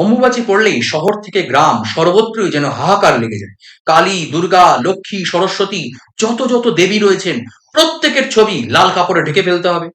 অম্বুবাচী পড়লেই শহর থেকে গ্রাম সর্বত্রই যেন হাহাকার লেগে যায়। কালী, দুর্গা, লক্ষ্মী, সরস্বতী, যত যত দেবী রয়েছেন, প্রত্যেকের ছবি লাল কাপড়ে ঢেকে ফেলতে হবে।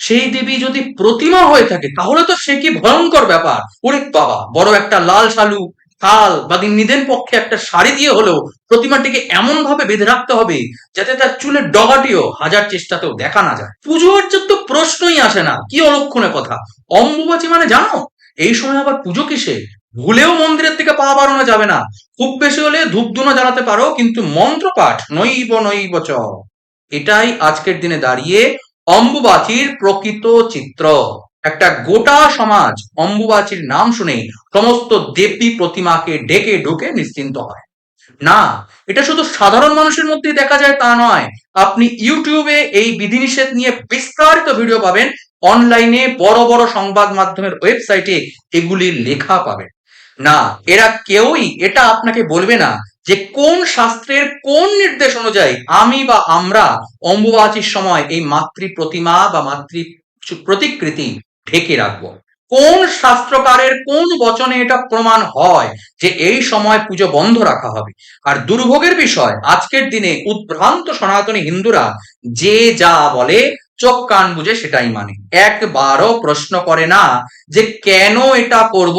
সেই দেবী যদি প্রতিমা হয়ে থাকে, তাহলে তো সে কি ভয়ঙ্কর ব্যাপার। ওরে বাবা, বড় একটা লাল শালু, থাল বা নিদেন পক্ষে একটা শাড়ি দিয়ে হলেও প্রতিমাটিকে এমন ভাবে বেঁধে রাখতে হবে যাতে তার চুলের ডগাটিও হাজার চেষ্টাতেও দেখা না যায়। পুজো অর্চের তো প্রশ্নই আসে না, কি অলক্ষণের কথা? অম্বুবাচী মানে জানো? এই সময় আবার পুজো কিসে ভুলেও মন্দিরের থেকে পা বাড়ানো যাবে না। খুব বেশি হলে ধূপধুনো জ্বালাতে পারো, কিন্তু মন্ত্রপাঠ নৈব নৈব চ। এটাই আজকের দিনে দাঁড়িয়ে অম্বুবাচীর প্রকৃত চিত্র। একটা গোটা সমাজ অম্বুবাচীর নাম শুনে সমস্ত দেবী প্রতিমাকে ডেকে ঢুকে নিশ্চিন্ত হয়। না, এটা শুধু সাধারণ মানুষের মধ্যেই দেখা যায় তা নয়। আপনি ইউটিউবে এই বিধিনিষেধ নিয়ে বিস্তারিত ভিডিও পাবেন অনলাইনে বড় বড় সংবাদ মাধ্যমের ওয়েবসাইটে এগুলি লেখা পাবেন। না, এরা কেউই এটা আপনাকে বলবে না যে কোন শাস্ত্রের কোন নির্দেশ অনুযায়ী আমি বা আমরা অম্বুবাচীর সময় এই মাতৃ প্রতিমা বা মাতৃ প্রতিকৃতি ঢেকে রাখব। কোন শাস্ত্রকারের কোন বচনে এটা প্রমাণ হয় যে এই সময় পুজো বন্ধ রাখা হবে? আর দুর্ভোগের বিষয়, আজকের দিনে উদ্ভ্রান্ত সনাতনী হিন্দুরা যে যা বলে চোখ কান বুঝে সেটাই মানে। একবারও প্রশ্ন করে না যে কেন এটা করব।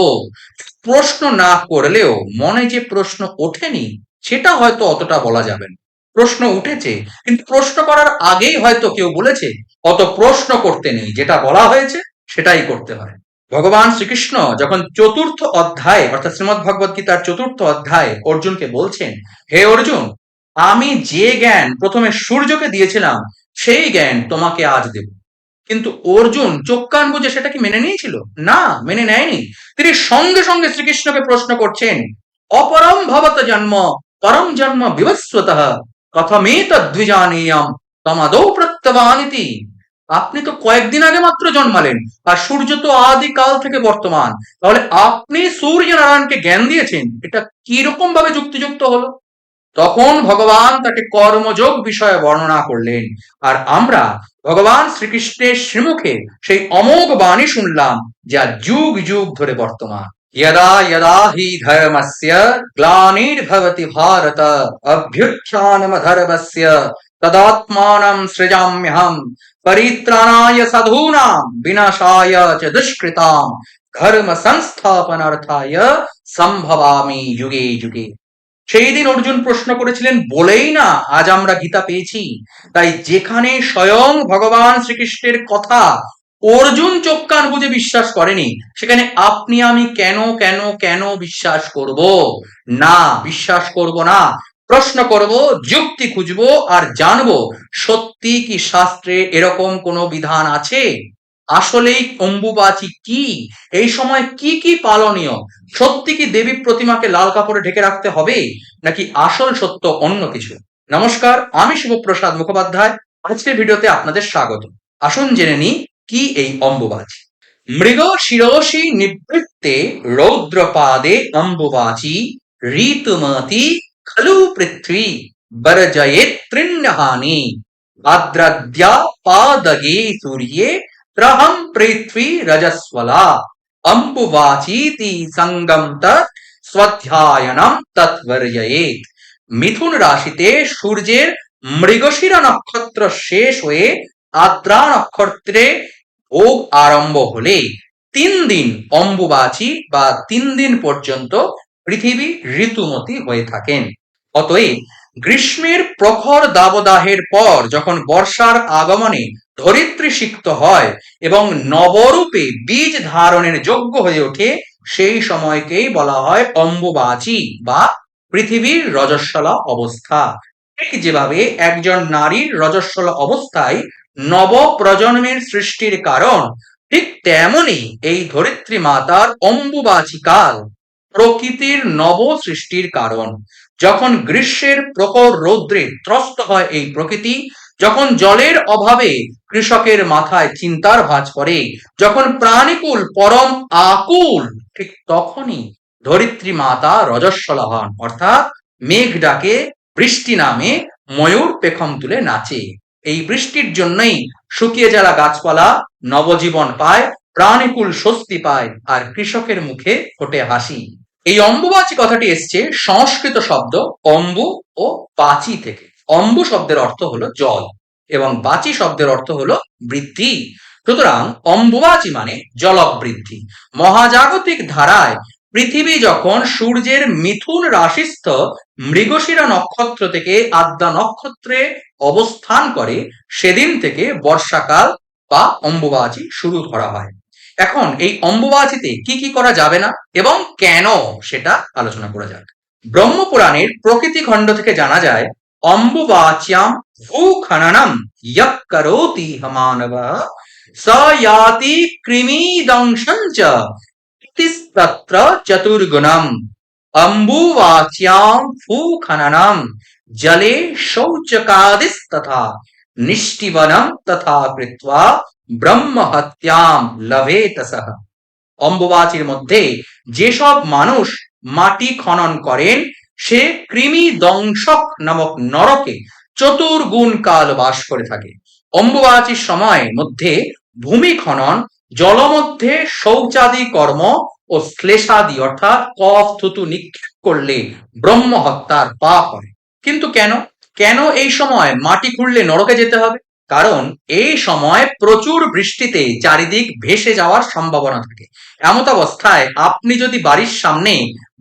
প্রশ্ন না করলেও মনে যে প্রশ্ন ওঠেনি, সেটা হয়তো অতটা বলা যাবে না। প্রশ্ন উঠেছে, কিন্তু প্রশ্ন করার আগেই হয়তো কেউ বলেছে অত প্রশ্ন করতে নেই, যেটা বলা হয়েছে সেটাই করতে হয়। ভগবান শ্রীকৃষ্ণ যখন চতুর্থ অধ্যায়, অর্থাৎ শ্রীমদ ভগবত গীতার চতুর্থ অধ্যায় অর্জুনকে বলছেন, হে অর্জুন, আমি যে জ্ঞান প্রথমে সূর্যকে দিয়েছিলাম সেই জ্ঞান তোমাকে আজ দেব। কিন্তু অর্জুন চোখ কান বুঝে সেটা কি মেনে নিয়েছিল? না, মেনে নেয়নি। তিনি সঙ্গে সঙ্গে শ্রীকৃষ্ণকে প্রশ্ন করছেন, অপরম ভবত জন্ম, পরম জন্ম বিভস্বত কথমে তদ্বিজানীয়ম তমাদৌ প্রত্যবানিতি। আপনি তো কয়েকদিন আগে মাত্র জন্মালেন, আর সূর্য তো আদিকাল থেকে বর্তমান। তাহলে আপনি সূর্য নারায়ণকে জ্ঞান দিয়েছেন? এটা কীরকম ভাবে যুক্তিযুক্ত হলো? তখন ভগবান তাকে কর্মযোগ বিষয়ে বর্ণনা করলেন আর আমরা ভগবান শ্রীকৃষ্ণের শ্রীমুখে সেই অমোঘ বাণী শুনলাম যা যুগ যুগ ধরে বর্তমান यदा यदा हि धर्मस्य ग्लानिर्भवति भारत अभ्युत्थानमधर्मस्य तदात्मानं सृजाम्यहम् परित्राणाय साधूनां विनाशाय च दुष्कृतां ধর্ম সংস্থাপনার্থায় সম্ভবামি যুগে যুগে সেই দিন অর্জুন প্রশ্ন করেছিলেন, বলেই না, আজ আমরা গীতা পেয়েছি। তাই যেখানে স্বয়ং ভগবান শ্রীকৃষ্ণের কথা, অর্জুন চোখ কান বুঝে বিশ্বাস করেনি। সেখানে আপনি আমি কেন কেন কেন বিশ্বাস করব? না, বিশ্বাস করব না। প্রশ্ন করব, যুক্তি খুঁজবো আর জানব, সত্যি কি শাস্ত্রে এরকম কোনো বিধান আছে? আসলেই অম্বুবাচী কি? এই সময় কি কি পালনীয়? সত্যি কি দেবী প্রতিমাকে লাল কাপড়ে ঢেকে রাখতে হবে? নাকি আসল সত্য অন্য কিছু? নমস্কার, আমি শিবপ্রসাদ মুখোপাধ্যায়। আজকের ভিডিওতে আপনাদের স্বাগত। আসুন জেনে নিই কি এই অম্বুবাচী। মৃগ শিরসি নিবৃত্তে রৌদ্রপাদে অম্বুবাচী ঋতুমতি খলু পৃথ্বী বরজয়ে তৃণ্যহানি আদ্রাদ্যা পাদগে সূর্যে ত্রহম পৃথ্বী রজস্বলা অম্বুবাচীতি সঙ্গম তৎ স্বধ্যায়নম তৎবর্জয়েত মিথুন রাশিতে সূর্যের মৃগশিরা নক্ষত্র শেষ হয়ে আদ্রা নক্ষত্রে ভোগ আরম্ভ হলে তিন দিন অম্বুবাচী বা তিন দিন পর্যন্ত পৃথিবী ঋতুমতি হয়ে থাকেন অতএব গ্রীষ্মের প্রখর দাবদাহের পর যখন বর্ষার আগমনে ধরিত্রী সিক্ত হয় এবং নবরূপে বীজ ধারণের যোগ্য হয়ে ওঠে, সেই সময়কেই বলা হয় অম্বুবাচী বা পৃথিবীর রজস্বলা অবস্থা। ঠিক যেভাবে একজন নারীর রজস্বলা অবস্থায় নব প্রজন্মের সৃষ্টির কারণ, ঠিক তেমনি এই ধরিত্রী মাতার অম্বুবাচী কাল প্রকৃতির নব সৃষ্টির কারণ। যখন গ্রীষ্মের প্রখর রৌদ্রে ত্রস্ত হয় এই প্রকৃতি, যখন জলের অভাবে কৃষকের মাথায় চিন্তার ভাঁজ করে যখন প্রাণীকুল পরম আকুল, ঠিক তখনই ধরিত্রী মাতা রজস্বলা হন অর্থাৎ মেঘ ডাকে বৃষ্টি নামে ময়ূর পেখম তুলে নাচে। এই বৃষ্টির জন্যই শুকিয়ে যারা গাছপালা নবজীবন পায়, প্রাণীকুল স্বস্তি পায়, আর কৃষকের মুখে ফোটে হাসি। এই অম্বুবাচী কথাটি এসছে সংস্কৃত শব্দ অম্বু ও বাচি থেকে। অম্বু শব্দের অর্থ হলো জল এবং বাচি শব্দের অর্থ হলো বৃদ্ধি। সুতরাং অম্বুবাচী মানে জলক বৃদ্ধি মহাজাগতিক ধারায় পৃথিবী যখন সূর্যের মিথুন রাশিস্থ মৃগশিরা নক্ষত্র থেকে আদ্যা নক্ষত্রে অবস্থান করে, সেদিন থেকে বর্ষাকাল বা অম্বুবাচী শুরু করা হয়। এখন এই অম্বুবাচীতে কি কি করা যাবে না এবং কেন সেটা আলোচনা করা যাক। ব্রহ্মপুরাণের প্রকৃতি খণ্ড থেকে জানা যায়, অম্বুবাচ্যাম ভূখননম ইয়ঃ করোতি হমানব স ইয়াতি কৃমিদংশং চ তত্র চতুর্গুণম। অম্বুবাচ্যাম ভূখননম জলে শৌচকাদিস্তথা নিষ্টিবনম তথা কৃত্বা ব্রহ্মহত্যাম লভেত সহ। অম্বুবাচীর মধ্যে যেসব মানুষ মাটি খনন করেন, সে কৃমি দংশক নামক নরকে চতুর্গুণ কাল বাস করে থাকে। অম্বুবাচীর সময় মধ্যে ভূমি খনন, জলমধ্যে শৌচাদি কর্ম ও শ্লেষাদি, অর্থাৎ কফ, থুতু নিক্ষেপ করলে ব্রহ্ম হত্যার পাপ হয়। কিন্তু কেন? কেন এই সময় মাটি খুঁড়লে নরকে যেতে হবে? কারণ এই সময় প্রচুর বৃষ্টিতে চারিদিক ভেসে যাওয়ার সম্ভাবনা থাকে। এমত অবস্থায় আপনি যদি বাড়ির সামনে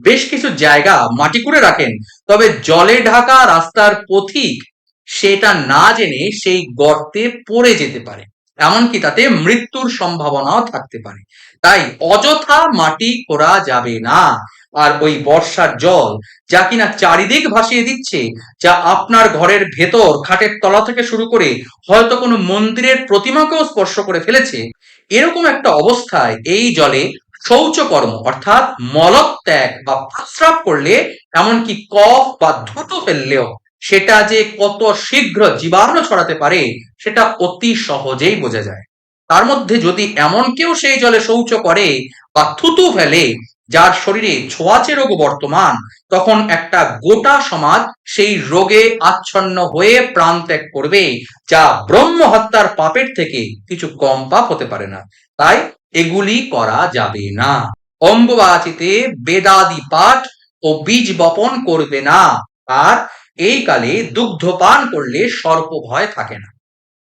বেশ কিছু জায়গা মাটি করে রাখেন, তবে জলে ঢাকা রাস্তার পথিক সেটা না জেনে সেই গর্তে পড়ে যেতে পারে। এমনকি তাতে মৃত্যুর সম্ভাবনাও থাকতে পারে। তাই অযথা মাটি করা যাবে না। আর ওই বর্ষার জল যা কিনা চারিদিক ভাসিয়ে দিচ্ছে, যা আপনার ঘরের ভেতর খাটের তলা থেকে শুরু করে হয়তো কোনো মন্দিরের প্রতিমাকেও স্পর্শ করে ফেলেছে, এরকম একটা অবস্থায় এই জলে শৌচকর্ম অর্থাৎ মলত্যাগ বা প্রস্রাব করলে এমনকি কফ বা ধুতো ফেললেও সেটা যে কত শীঘ্র জীবাণু ছড়াতে পারে সেটা অতি সহজেই বোঝা যায়। তার মধ্যে যদি এমন কেউ সেই জলে শৌচ করে বা থুতু ফেলে যার শরীরে ছোঁয়াচে রোগ বর্তমান, তখন একটা গোটা সমাজ সেই রোগে আচ্ছন্ন হয়ে প্রাণ ত্যাগ করবে, যা ব্রহ্ম হত্যার পাপের থেকে কিছু কম পাপ হতে পারে না। তাই এগুলি করা যাবে না। অম্বুবাচিতে বেদাদি পাঠ ও বীজ বপন করবে না। আর এই কালে দুগ্ধ পান করলে সর্প ভয় থাকে না।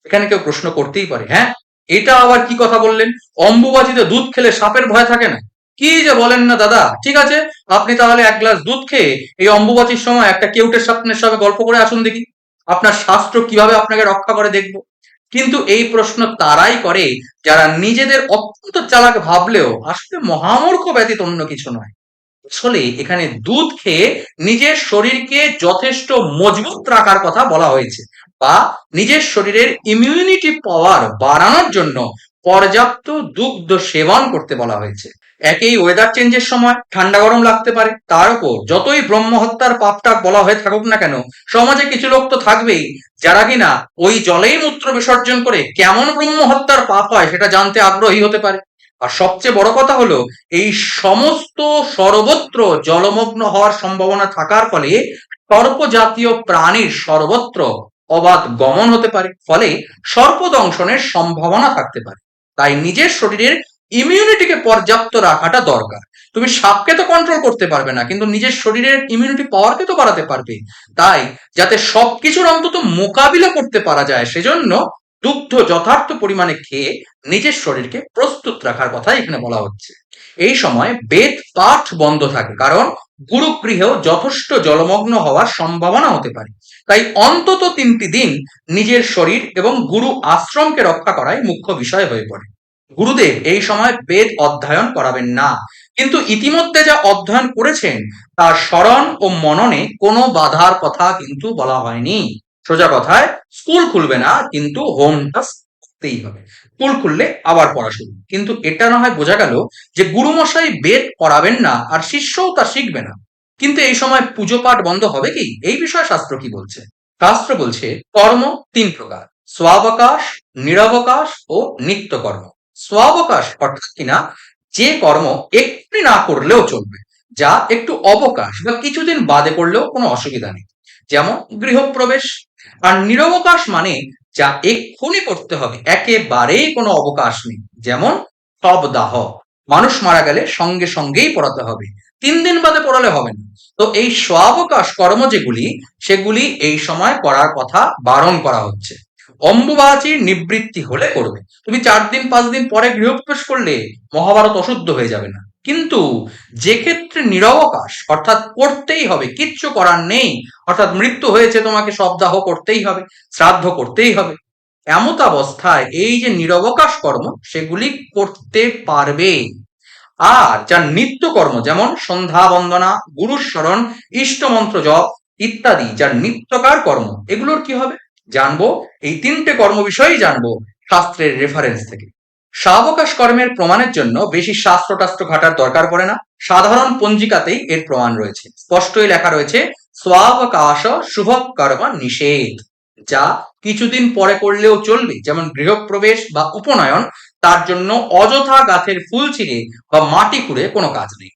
এখানে কেউ প্রশ্ন করতেই পারে হ্যাঁ? এটা আবার কি কথা বললেন? অম্বুবাচিতে দুধ খেলে সাপের ভয় থাকে না? কি যে বলেন না দাদা? ঠিক আছে? আপনি তাহলে এক গ্লাস দুধ খেয়ে এই অম্বুবাচীর সময় একটা কেউটের স্বপ্নের সঙ্গে গল্প করে আসুন দেখি। আপনার শাস্ত্র কীভাবে আপনাকে রক্ষা করে দেখব? কিন্তু এই প্রশ্ন তারাই করে যারা নিজেদের অত্যন্ত চালাক ভাবলেও আসলে মহামূর্খ ব্যতীত অন্য কিছু নয়। আসলে এখানে দুধ খেয়ে নিজের শরীরকে যথেষ্ট মজবুত রাখার কথা বলা হয়েছে বা নিজের শরীরের ইমিউনিটি পাওয়ার বাড়ানোর জন্য পর্যাপ্ত দুগ্ধ সেবন করতে বলা হয়েছে। একই ওয়েদার চেঞ্জের সময় ঠান্ডা গরম লাগতে পারে। তার উপর যতই ব্রহ্ম হত্যার পাপটা বলা হয়ে থাকুক না কেন, সমাজে কিছু লোক তো থাকবেই, যারা কিনা ওই জলেই মূত্র বিসর্জন করে কেমন ব্রহ্ম হত্যার পাপ হয় সেটা জানতে আগ্রহী হতে পারে। আর সবচেয়ে বড় কথা হলো, এই সমস্ত সর্বত্র জলমগ্ন হওয়ার সম্ভাবনা থাকার ফলে সর্পজাতীয় প্রাণীর সর্বত্র অবাধ গমন হতে পারে। ফলে সর্পদংশনের সম্ভাবনা থাকতে পারে। তাই নিজের শরীরের ইমিউনিটিকে পর্যাপ্ত রাখাটা দরকার। তুমি সাপকে তো কন্ট্রোল করতে পারবে না, কিন্তু নিজের শরীরের ইমিউনিটি পাওয়ারকে তো বাড়াতে পারবে। তাই যাতে সবকিছুর অন্তত মোকাবিলা করতে পারা যায়, সেজন্য দুগ্ধ যথার্থ পরিমাণে খেয়ে নিজের শরীরকে প্রস্তুত রাখার কথা এখানে বলা হচ্ছে। এই সময় বেদ পাঠ বন্ধ থাকে, কারণ গুরুগৃহেও যথেষ্ট জলমগ্ন হওয়ার সম্ভাবনা হতে পারে। তাই অন্তত তিনটি দিন নিজের শরীর এবং গুরু আশ্রমকে রক্ষা করাই মুখ্য বিষয় হয়ে পড়ে। গুরুদেব এই সময় বেদ অধ্যয়ন করাবেন না। কিন্তু ইতিমধ্যে যা অধ্যয়ন করেছেন, তার স্মরণ ও মননে কোনো বাধার কথা কিন্তু বলা হয়নি। সোজা কথায়, স্কুল খুলবে না, কিন্তু হোম টাস্ক করতেই হবে। স্কুল খুললে আবার পড়া শুরু। কিন্তু এটা না হয় বোঝা গেল যে গুরুমশাই বেদ পড়াবেন না আর শিষ্যও তা শিখবে না। কিন্তু এই সময় পুজো পাঠ বন্ধ হবে কি? এই বিষয়ে শাস্ত্র কি বলছে? শাস্ত্র বলছে, কর্ম তিন প্রকার। স্বাবকাশ, নিরবকাশ ও নিত্য কর্ম স্বাবকাশ অর্থাৎ কিনা যে কর্ম একটু না করলেও চলবে, যা একটু অবকাশ বা কিছুদিন বাদে করলেও কোনো অসুবিধা নেই। যেমন গৃহপ্রবেশ। আর নিরবকাশ মানে যা এক্ষুনি করতে হবে, একেবারেই কোনো অবকাশ নেই। যেমন সব দাহ মানুষ মারা গেলে সঙ্গে সঙ্গেই পড়াতে হবে। তিন দিন বাদে পড়ালে হবে না। তো এই স্বাবকাশ কর্ম যেগুলি, সেগুলি এই সময় করার কথা বারণ করা হচ্ছে। অম্বুবাচীর নিবৃত্তি হলে করবে। তুমি চার দিন, পাঁচ দিন পরে গৃহপ্রবেশ করলে মহাভারত অশুদ্ধ হয়ে যাবে না। কিন্তু যে ক্ষেত্রে নিরবকাশ অর্থাৎ করতেই হবে, কিচ্ছু করার নেই, অর্থাৎ মৃত্যু হয়েছে তোমাকে সবদাহ করতেই হবে, শ্রাদ্ধ করতেই হবে। এমত অবস্থায় এই যে নিরবকাশ কর্ম, সেগুলি করতে পারবে। আর যার নিত্যকর্ম যেমন সন্ধ্যা বন্দনা, গুরুস্মরণ, ইষ্টমন্ত্র জপ ইত্যাদি, যার নিত্যকার কর্ম, এগুলোর কি হবে? জানব, এই তিনটে কর্ম বিষয়েই জানব শাস্ত্রের রেফারেন্স থেকে। সাবকাশ কর্মের প্রমাণের জন্য বেশি শাস্ত্র টাস্ত্র ঘাটার দরকার পড়ে না, সাধারণ পঞ্জিকাতেই এর প্রমাণ রয়েছে। স্পষ্টই লেখা রয়েছে, স্বাবকাশ শুভ কর্ম নিষেধ, যা কিছুদিন পরে করলেও চলবে, যেমন গৃহপ্রবেশ বা উপনয়ন, তার জন্য অযথা গাছের ফুল ছিঁড়ে বা মাটি খুঁড়ে কোনো কাজ নেই।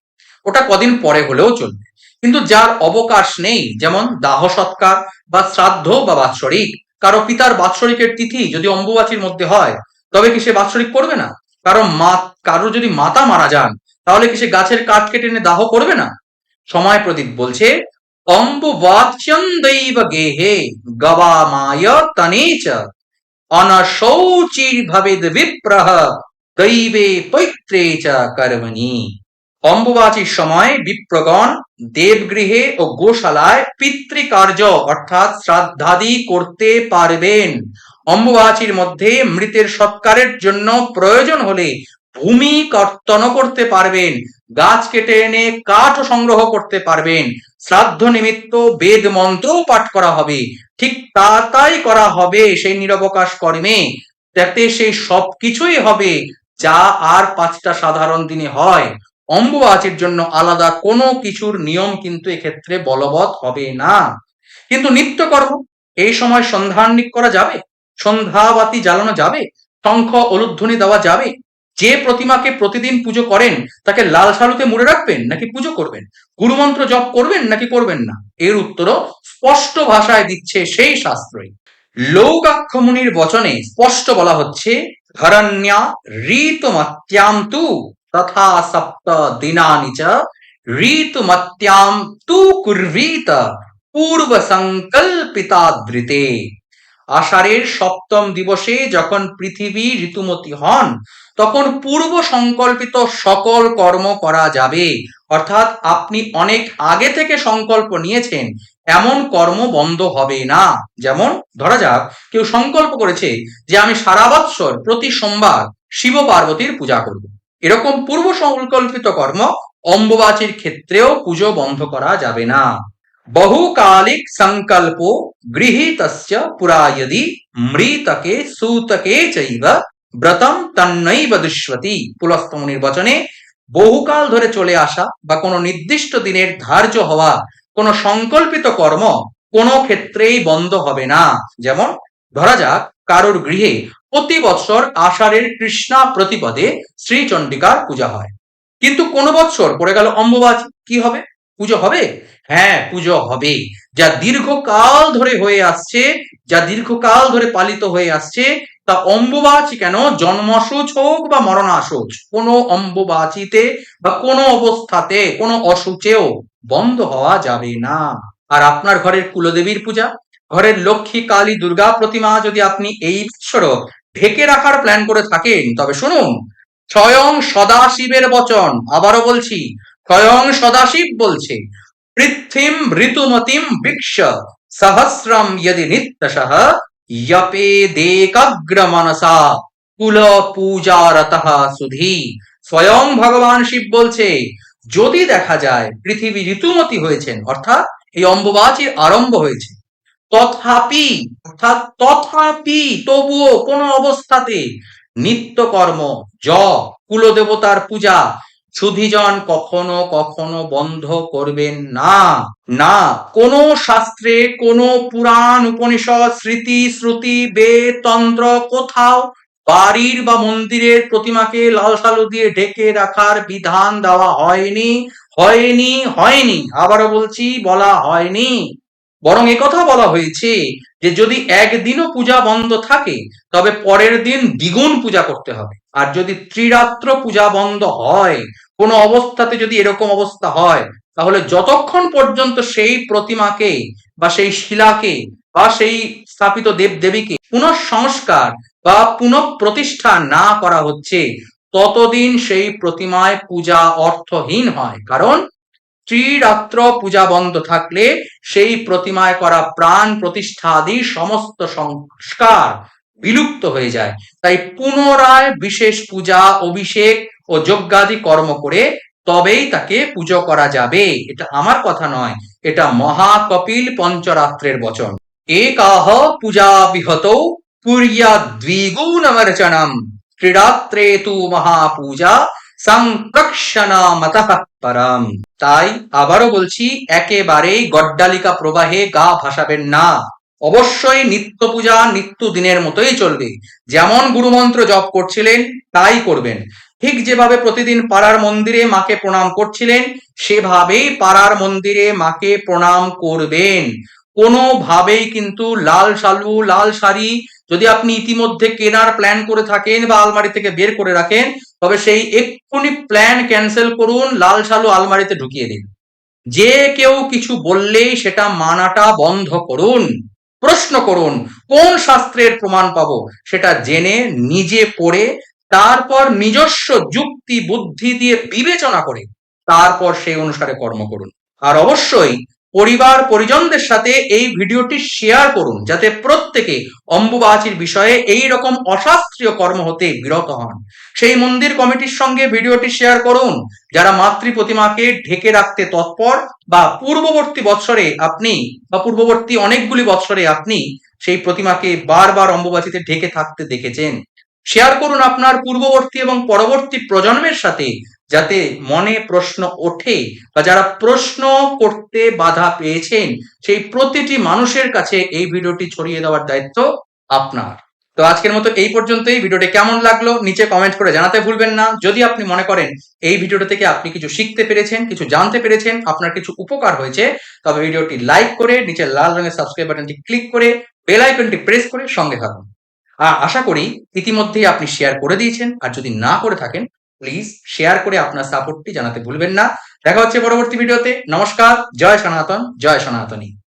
ওটা কদিন পরে হলেও চলবে। কিন্তু যার অবকাশ নেই, যেমন দাহ সৎকার বা শ্রাদ্ধ বা বাৎসরিক। কারও পিতার বাৎসরিকের তিথি যদি অম্বুবাচীর মধ্যে হয়, তবে কি সে বাৎসরিক করবে না? কারও মা কারও যদি মাতা মারা যান, তাহলে কি সে গাছের কাঠ কেটে এনে দাহ করবে না? সময় প্রদীপ বলছে অম্বুবাচ্যম দৈব গেহে গবামায় তনেচ অনশৌচির ভবেদ বিপ্রহ, দৈবে পৈত্রে চ কর্মণি। অম্বুবাচীর সময় বিপ্রগণ দেবগৃহে ও গোশালায় পিতৃকার্য, অর্থাৎ শ্রাদ্ধাদি করতে পারবেন। অম্বুবাচীর মধ্যে মৃতের সৎকারের জন্য প্রয়োজন হলে ভূমি কর্তন করতে পারবেন, গাছ কেটে এনে কাঠ সংগ্রহ করতে পারবেন, শ্রাদ্ধ নিমিত্ত বেদ মন্ত্র পাঠ করা হবে। ঠিক তা তাই করা হবে সেই নিরবকাশ কর্মে যাতে সেই সবকিছুই হবে যা আর পাঁচটা সাধারণ দিনে হয়। অম্বুবাচীর জন্য আলাদা কোনো কিছুর নিয়ম কিন্তু এক্ষেত্রে বলবৎ হবে না। কিন্তু নিত্য নিত্যকর্ম, এই সময় সন্ধানিক করা যাবে, সন্ধ্যাবাতি জ্বালানো যাবে, শঙ্খ, অলুধ্বনি দেওয়া যাবে। যে প্রতিমাকে প্রতিদিন পুজো করেন, তাকে লাল সালুতে মুড়ে রাখবেন নাকি পুজো করবেন? গুরুমন্ত্র জপ করবেন নাকি করবেন না? এর উত্তরও স্পষ্ট ভাষায় দিচ্ছে সেই শাস্ত্রই। লৌকাক্ষ মুনির বচনে স্পষ্ট বলা হচ্ছে ধরণ্যা ঋতুমত্যাম তু তথা সপ্ত দিনানি চ ঋতুমত্যাম তু কুর্বীত পূর্ব সংকল্পিতাদৃতে আষাঢ়ের সপ্তম দিবসে যখন পৃথিবী ঋতুমতী হন তখন পূর্ব সংকল্পিত সকল কর্ম করা যাবে। অর্থাৎ আপনি অনেক আগে থেকে সংকল্প নিয়েছেন, এমন কর্ম বন্ধ হবে না। যেমন, ধরা যাক, কেউ সংকল্প করেছে যে আমি সারা বৎসর প্রতি সোমবার শিব পার্বতীর পূজা করব। এরকম পূর্ব সংকল্পিত কর্ম অম্বুবাচীর ক্ষেত্রেও পুজো বন্ধ করা যাবে না। বহুকালিক সংকল্প গৃহীতস্য পুরা यदि মৃতকে সূতকে চৈব ব্রতম তন্নৈব দুষ্বতি পুলস্তম নির্বাচনে বহুকাল ধরে চলে আসা বা কোনো নির্দিষ্ট দিনের ধার্য হওয়া কোনো সংকল্পিত কর্ম কোনো ক্ষেত্রেই বন্ধ হবে না। যেমন ধরা যাক, কারোর গৃহে প্রতি বৎসর আষাঢ়ের কৃষ্ণা প্রতিপদে শ্রীচণ্ডিকার পূজা হয়। কিন্তু কোন বৎসর পড়ে গেল অম্বুবাচী, কি হবে? পুজো হবে? হ্যাঁ পুজো হবে। যা দীর্ঘকাল ধরে হয়ে আসছে, যা দীর্ঘকাল ধরে পালিত হয়ে আসছে, তা অম্বুবাচী কেন? জন্মসূচ হোক বা মরণাসূচ, কোনো অম্বুবাচীতে বা কোনো অবস্থাতে, কোনো অসুচেও বন্ধ হওয়া যাবে না। আর আপনার ঘরের কুলদেবীর পূজা, ঘরের লক্ষ্মী কালী দুর্গা প্রতিমা যদি আপনি এই বছরও ঢেকে রাখার প্ল্যান করে থাকেন। তবে শুনুন, স্বয়ং সদাশিবের বচন, আবারও বলছি, স্বয়ং সদাশিব বলছে, পৃথিম ঋতুমতিম বিক্ষ, সহস্রম যদি নিত্যশহ ইয়পে দেকাগ্র মনসা, কুল পূজারত সুধি। স্বয়ং ভগবান শিব বলছে, যদি দেখা যায় পৃথিবী ঋতুমতি হয়েছেন, অর্থাৎ এই অম্বুবাচীর আরম্ভ হয়েছে তথাপি, অর্থাৎ তথাপি তবুও কোনো অবস্থাতে নিত্যকর্ম জ কুলদেবতার পূজা সুধিজন কখনো কখনো বন্ধ করবেন না। না, কোনো শাস্ত্রে, কোনো পুরাণ, উপনিষদ, স্মৃতি, শ্রুতি, বেদ, তন্ত্র কোথাও বাড়ির বা মন্দিরের প্রতিমাকে লাল সালু দিয়ে ঢেকে রাখার বিধান দেওয়া হয়নি হয়নি হয়নি। আবারও বলছি, বলা হয়নি। বরং একথা বলা হয়েছে যে যদি একদিনও পূজা বন্ধ থাকে, তবে পরের দিন দ্বিগুণ পূজা করতে হবে। আর যদি ত্রিরাত্র পূজা বন্ধ হয়, কোনো অবস্থাতে যদি এরকম অবস্থা হয়, তাহলে যতক্ষণ পর্যন্ত সেই প্রতিমাকে বা সেই শিলাকে বা সেই স্থাপিত দেব দেবীকে পুনঃসংস্কার বা পুনঃপ্রতিষ্ঠা না করা হচ্ছে, ততদিন সেই প্রতিমায় পূজা অর্থহীন হয়। কারণ ত্রিরাত্র পূজা বন্ধ থাকলে সেই প্রতিমায় করা প্রাণ প্রতিষ্ঠা আদি সমস্ত সংস্কার বিলুপ্ত হয়ে যায়। তাই পুনরায় বিশেষ পূজা, অভিষেক ও যজ্ঞাদি কর্ম করে তবেই তাকে পুজো করা যাবে। এটা আমার কথা নয়, এটা মহাকপিল পঞ্চরাত্রের বচন। একাহ পূজা বিহত পুরিয়া দ্বিগুণ দ্বিগুণমর্চনম ত্রিরাত্রে তু মহাপূজা পরম। তাই আবারও বলছি একেবারেই গড্ডালিকা প্রবাহে গা ভাসাবেন না। অবশ্যই নিত্য পূজা নিত্য দিনের মতোই চলবে। যেমন গুরুমন্ত্র জপ করছিলেন, তাই করবেন। ঠিক যেভাবে প্রতিদিন পাড়ার মন্দিরে মাকে প্রণাম করছিলেন, সেভাবেই পাড়ার মন্দিরে মাকে প্রণাম করবেন। কোনোভাবেই কিন্তু লাল শালু, লাল শাড়ি যদি আপনি ইতিমধ্যে কেনার প্ল্যান করে থাকেন বা আলমারি থেকে বের করে রাখেন তবে সেই এক্ষুনি প্ল্যান ক্যান্সেল করুন, লাল সালু আলমারিতে ঢুকিয়ে দিন। যে কেউ কিছু বললেই সেটা মানাটা বন্ধ করুন। প্রশ্ন করুন, কোন শাস্ত্রের প্রমাণ পাবো? সেটা জেনে, নিজে পড়ে, তারপর নিজস্ব যুক্তি, বুদ্ধি দিয়ে বিবেচনা করে, তারপর সেই অনুসারে কর্ম করুন। আর অবশ্যই পরিবার পরিজনদের সাথে এই ভিডিওটি শেয়ার করুন, যাতে প্রত্যেকে অম্বুবাচীর বিষয়ে এই রকম অশাস্ত্রীয় কর্ম হতে বিরত হন। সেই মন্দির কমিটির সঙ্গে ভিডিওটি শেয়ার করুন, যারা মাতৃ প্রতিমাকে ঢেকে রাখতে তৎপর বা পূর্ববর্তী বৎসরে আপনি বা পূর্ববর্তী অনেকগুলি বৎসরে আপনি সেই প্রতিমাকে বারবার অম্বুবাচীতে ঢেকে থাকতে দেখেছেন। শেয়ার করুন আপনার পূর্ববর্তী এবং পরবর্তী প্রজন্মের সাথে যাতে মনে প্রশ্ন ওঠে বা যারা প্রশ্ন করতে বাধা পেয়েছেন, সেই প্রতিটি মানুষের কাছে এই ভিডিওটি ছড়িয়ে দেওয়ার দায়িত্ব আপনার। তো আজকের মতো এই পর্যন্তই। ভিডিওটি কেমন লাগল নিচে কমেন্ট করে জানাতে ভুলবেন না। যদি আপনি মনে করেন এই ভিডিওটা থেকে আপনি কিছু শিখতে পেরেছেন, কিছু জানতে পেরেছেন, আপনার কিছু উপকার হয়েছে, তবে ভিডিওটি লাইক করে, নিচে লাল রঙের সাবস্ক্রাইব বাটনটি ক্লিক করে বেল আইকনটি প্রেস করে সঙ্গে থাকুন। আর আশা করি ইতিমধ্যেই আপনি শেয়ার করে দিয়েছেন। আর যদি না করে থাকেন প্লিজ শেয়ার করে আপনার সাপোর্টটি জানাতে ভুলবেন না। দেখা হচ্ছে পরবর্তী ভিডিওতে। নমস্কার, জয় সনাতন, জয় সনাতনী।